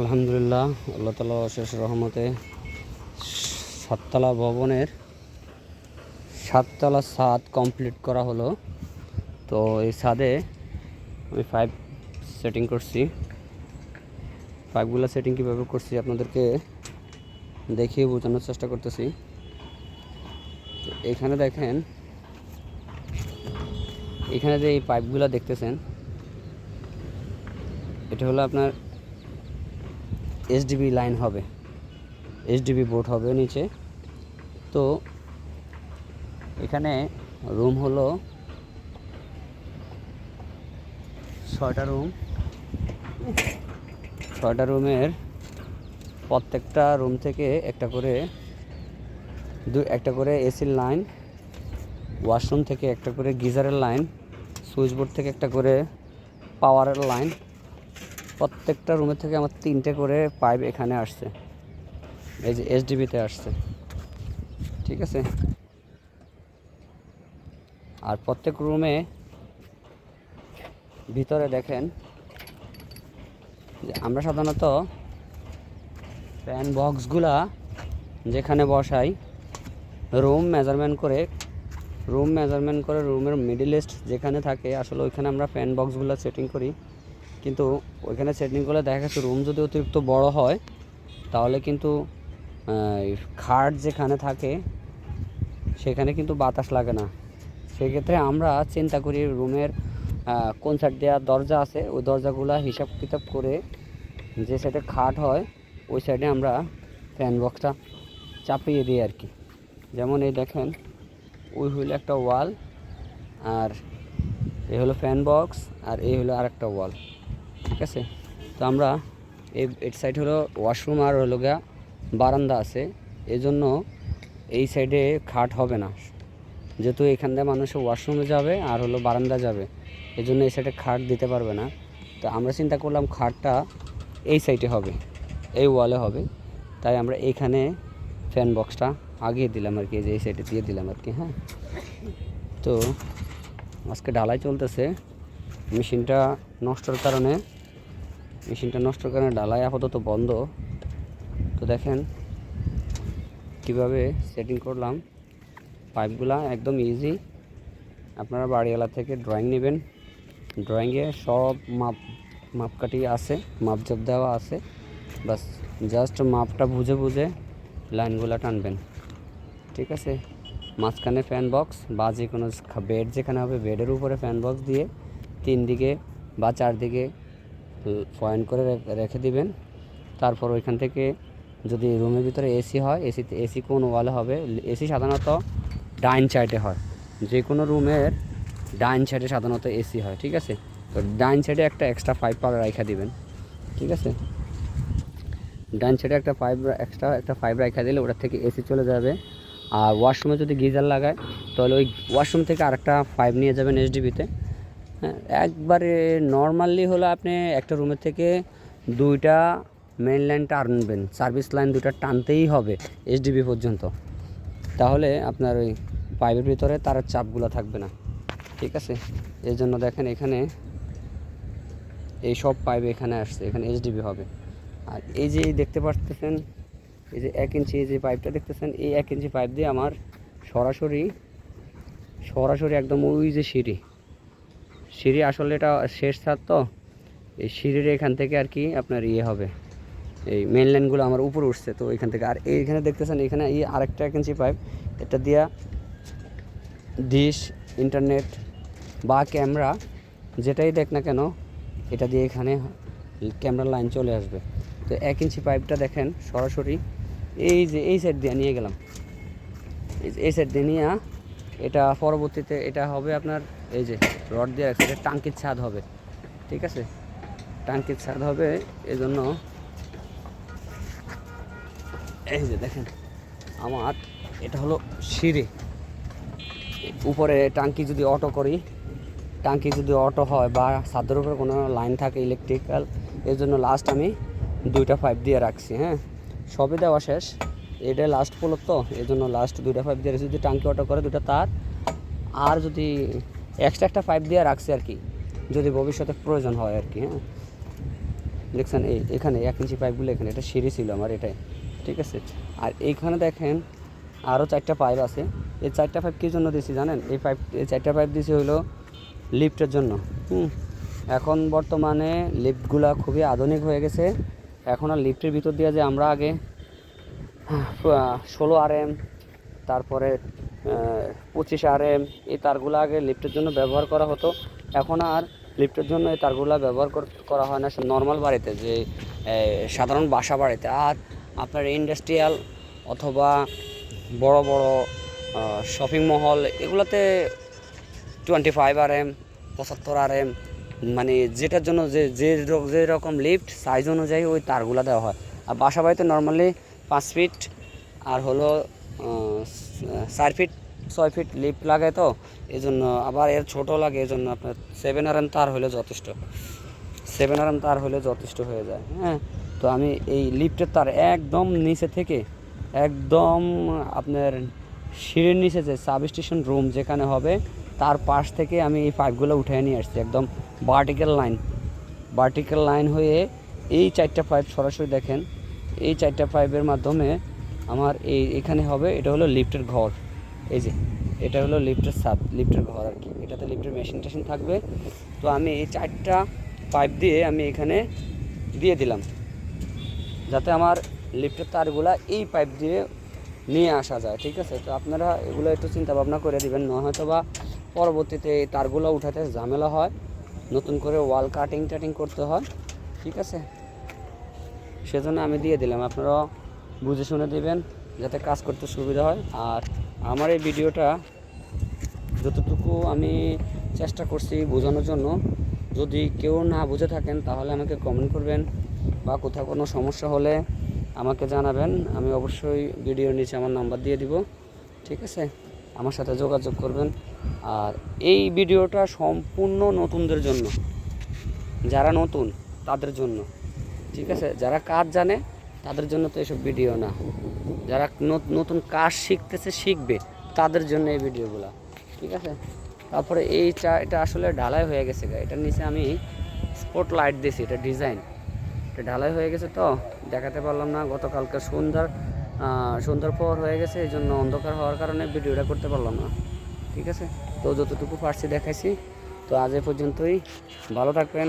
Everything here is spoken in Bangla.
আলহামদুলিল্লাহ, আল্লাহ তালা অশেষ রহমতে সাততলা ভবনের সাততলা ছাদ কমপ্লিট করা হলো। তো এই ছাদে আমি পাইপ সেটিং করছি। পাইপগুলো সেটিং কীভাবে করছি আপনাদেরকে দেখিয়ে বোঝানোর চেষ্টা করতেছি। এখানে দেখেন, এখানে যে এই পাইপগুলো দেখতেছেন, এটা হলো আপনার এসডিবি লাইন হবে। এসডিবি বোর্ড হবে নিচে। তো এখানে রুম হলো ছয়টা রুম ছয়টা রুমের প্রত্যেকটা রুম থেকে একটা করে দু, একটা করে এসির লাইন ওয়াশরুম থেকে একটা করে গিজারের লাইন সুইচ বোর্ড থেকে একটা করে পাওয়ারের লাইন প্রত্যেকটা রুমের থেকে আমার তিনটে করে পাইপ এখানে আসছে। এই যে এসডিবিতে আসছে। ঠিক আছে? আর প্রত্যেক রুমে ভিতরে দেখেন, যে আমরা সাধারণত প্যান বক্সগুলা যেখানে বসাই, রুম মেজারমেন্ট করে, রুম মেজারমেন্ট করে রুমের মিডিল ইস্ট যেখানে থাকে, আসলে ওইখানে আমরা ফ্যান বক্সগুলো সেটিং করি। কিন্তু ওইখানে সেটিং করলে দেখা গেছে রুম যদি অতিরিক্ত বড় হয় তাহলে কিন্তু খাট যেখানে থাকে সেখানে কিন্তু বাতাস লাগে না। সেক্ষেত্রে আমরা চিন্তা করি রুমের আহ, কোন সাইড দেওয়া দরজা আছে ওই দরজাগুলো হিসাব কিতাব করে যে সাইডে খাট হয় ওই সাইডে আমরা ফ্যান বক্সটা চাপিয়ে দিই আর কি। যেমন এই দেখেন ওই হইল একটা ওয়াল আর এই হলো ফ্যান বক্স আর এই হলো আরেকটা ওয়াল আছে তো আমরা এই এর সাইড হলো ওয়াশরুম আর হলো গিয়া বারান্দা আছে। এই জন্য এই সাইডে খাট হবে না। যেহেতু এখান দিয়ে মানুষ ওয়াশরুমে যাবে আর হলো বারান্দা যাবে। এই জন্য এই সাইডে খাট দিতে পারবে না। তো আমরা চিন্তা করলাম খাটটা এই সাইডে হবে, এই ওয়ালে হবে। তাই আমরা এইখানে ফ্যান বক্সটা আগিয়ে দিলাম আর কি যে এই সাইডে দিয়ে দিলাম আর কি হ্যাঁ। তো আজকে ঢালাই চলতেছে। মেশিনটা নষ্টর কারণে মেশিনটা নষ্টর কারণে ডালাই আপাতত বন্ধ। তো দেখেন কীভাবে সেটিং করলাম। পাইপগুলা একদম ইজি আপনারা বাড়িওয়ালা থেকে ড্রয়িং নেবেন। ড্রয়িংয়ে সব মাপ, মাপকাঠি আছে, মাপজোপ দেওয়া আছে। বাস জাস্ট মাপটা বুঝে বুঝে লাইনগুলো টানবেন। ঠিক আছে? মাঝখানে ফ্যান বক্স বা যে কোনো বেড যেখানে হবে বেডের উপরে ফ্যান বক্স দিয়ে তিন দিকে বা চারদিকে পয়েন্ট করে রেখে দিবেন। তারপর ওইখান থেকে যদি রুমের ভিতরে এসি হয়, এসিতে, এসি কোন ওয়ালে হবে, এসি সাধারণত ডাইন সাইডে হয়। যে কোনো রুমের ডাইন সাইডে সাধারণত এসি হয়, ঠিক আছে? তো ডাইন সাইডে একটা এক্সট্রা পাইপ পাওয়ার রাখা দিবেন, ঠিক আছে? ডান সাইডে একটা পাইপ এক্সট্রা একটা পাইপ রাখা দিলে ওটার থেকে এসি চলে যাবে। আর ওয়াশরুমে যদি গিজার লাগায়, তাহলে ওই ওয়াশরুম থেকে আরেকটা পাইপ নিয়ে যাবেন এইচডিবিতে হ্যাঁ একবারে নর্মালি হলো আপনি একটা রুমের থেকে দুইটা মেন লাইন টানবেন সার্ভিস লাইন দুইটা টানতেই হবে এইচডিবি পর্যন্ত। তাহলে আপনার ওই পাইপের ভিতরে তার চাপগুলো থাকবে না। ঠিক আছে? এই জন্য দেখেন এখানে এই সব পাইপ এখানে আসছে, এখানে এইচডিবি হবে। আর এই যে দেখতে পাচ্ছেন এই যে এক ইঞ্চি এই যে পাইপটা দেখতেছেন, এই এক ইঞ্চি পাইপ দিয়ে আমার সরাসরি সরাসরি একদম ওই যে সিঁড়ি সিঁড়ি আসলে এটা শেষ ছাদ তো, এই সিঁড়ির এখান থেকে আর কি আপনার ইয়ে হবে। এই মেন লাইনগুলো আমার উপরে উঠছে তো এখান থেকে। আর এইখানে দেখতেছেন, এখানে এই আরেকটা ইঞ্চি পাইপ এটা দিয়া ডিশ ইন্টারনেট বা ক্যামেরা যেটাই দেখ না কেন, এটা দিয়ে এখানে ক্যামেরার লাইন চলে আসবে। তো এক ইঞ্চি পাইপটা দেখেন সরাসরি, এই যে এই সাইড দিয়ে নিয়ে গেলাম। এই সাইড দিয়ে নিয়ে এটা পরবর্তীতে এটা হবে আপনার, এই যে রড দিয়ে রাখছে, এটা টাঙ্কির ছাদ হবে, ঠিক আছে? টাঙ্কির ছাদ হবে, এজন্য এই যে দেখেন, আমার এটা হলো সিঁড়ি। উপরে টাঙ্কি যদি অটো করি, টাঙ্কি যদি অটো হয় বা ছাদের উপরে কোনো লাইন থাকে ইলেকট্রিক্যাল এর জন্য লাস্ট আমি দুইটা পাইপ দিয়ে রাখছি হ্যাঁ? সবই দেওয়া শেষ। এটা লাস্ট পোলত তো এই জন্য লাস্ট দুইটা পাইপ দিয়ে যদি টাঙ্কি অটো করে দুটো তার, আর যদি এক্সট্রা একটা পাইপ দিয়ে রাখছে আর কি, যদি ভবিষ্যতে প্রয়োজন হয় আর কি হ্যাঁ। দেখছেন এই, এখানে এক ইঞ্চি পাইপগুলো এখানে, এটা সিঁড়ি ছিল আমার এটাই, ঠিক আছে। আর এইখানে দেখেন আরও চারটা পাইপ আছে, এই চারটা পাইপ কী জন্য দিয়েছি জানেন? এই পাইপ এই চারটা পাইপ দিয়েছি হলো লিফটের জন্য, হুম। এখন বর্তমানে লিফটগুলা খুবই আধুনিক হয়ে গেছে, এখন আর লিফটের ভিতর দিয়ে যে আমরা আগে ষোলো আর এম তারপরে পঁচিশ আর এম এই তারগুলো আগে লিফটের জন্য ব্যবহার করা হতো। এখন আর লিফটের জন্য এই তারগুলো ব্যবহার করা হয় না নর্মাল বাড়িতে, যে সাধারণ বাসা বাড়িতে। আর আপনার ইন্ডাস্ট্রিয়াল অথবা বড় বড় শপিং মহল এগুলোতে টোয়েন্টি ফাইভ আর এম পঁচাত্তর আর এম মানে যেটার জন্য যে যে রকম লিফট সাইজ অনুযায়ী ওই তারগুলো দেওয়া হয়। আর বাসা বাড়িতে নর্মালি পাঁচ ফিট আর হলো চার ফিট, ছয় ফিট লিফট লাগে তো এই জন্য আবার এর ছোটো লাগে এই জন্য আপনার সেভেন আর এম তার হলে যথেষ্ট। সেভেন আর এম তার হলে যথেষ্ট হয়ে যায় হ্যাঁ? তো আমি এই লিফটের তার একদম নিচে থেকে, একদম আপনার সিঁড়ির নিচে যে সাব স্টেশন রুম যেখানে হবে, তার পাশ থেকে আমি এই পাইপগুলো উঠে নিয়ে আসছি, একদম ভার্টিক্যাল লাইন ভার্টিক্যাল লাইন হয়ে এই চারটা পাইপ সরাসরি দেখেন এই চারটা পাইপের মাধ্যমে আমার এই এখানে হবে, এটা হলো লিফটের ঘর। এই যে, এটা হলো লিফটের সাব লিফটের ঘর আর কি। এটাতে লিফটের মেশিন টেশিন থাকবে। তো আমি এই চারটা পাইপ দিয়ে আমি এখানে দিয়ে দিলাম। যাতে আমার লিফটের তারগুলা এই পাইপ দিয়ে নিয়ে আসা যায়, ঠিক আছে? তো আপনারা এগুলো একটু চিন্তা ভাবনা করে দিবেন, না হয়তো বা পরবর্তীতে এই তারগুলো উঠাতে ঝামেলা হয়। নতুন করে ওয়াল কাটিং টাটিং করতে হয়, ঠিক আছে? সেজন্য আমি দিয়ে দিলাম। আপনারা বুঝে শুনে দিবেন, যাতে কাজ করতে সুবিধা হয়। আর আমার এই ভিডিওটা যতটুকু আমি চেষ্টা করছি বোঝানোর জন্য, যদি কেউ না বুঝে থাকেন, তাহলে আমাকে কমেন্ট করবেন বা কোথাও কোনো সমস্যা হলে আমাকে জানাবেন। আমি অবশ্যই ভিডিওর নিচে আমার নাম্বার দিয়ে দিব। ঠিক আছে? আমার সাথে যোগাযোগ করবেন। আর এই ভিডিওটা সম্পূর্ণ নতুনদের জন্য। যারা নতুন, তাদের জন্য। ঠিক আছে? যারা কাজ জানে তাদের জন্য তো এসব ভিডিও না। যারা নতুন কাজ শিখতেছে শিখবে তাদের জন্য এই ভিডিওগুলো ঠিক আছে? তারপরে এই চা এটা আসলে ঢালাই হয়ে গেছে গা। এটার নিচে আমি স্পট লাইট দিয়েছি এটা ডিজাইন এটা ঢালাই হয়ে গেছে তো দেখাতে পারলাম না। গতকালকে সন্ধ্যার আহ, সন্ধ্যার পর হয়ে গেছে এই জন্য অন্ধকার হওয়ার কারণে ভিডিওটা করতে পারলাম না। ঠিক আছে? তো যতটুকু পারছি দেখাইছি। তো আজ এ পর্যন্তই। ভালো থাকবেন।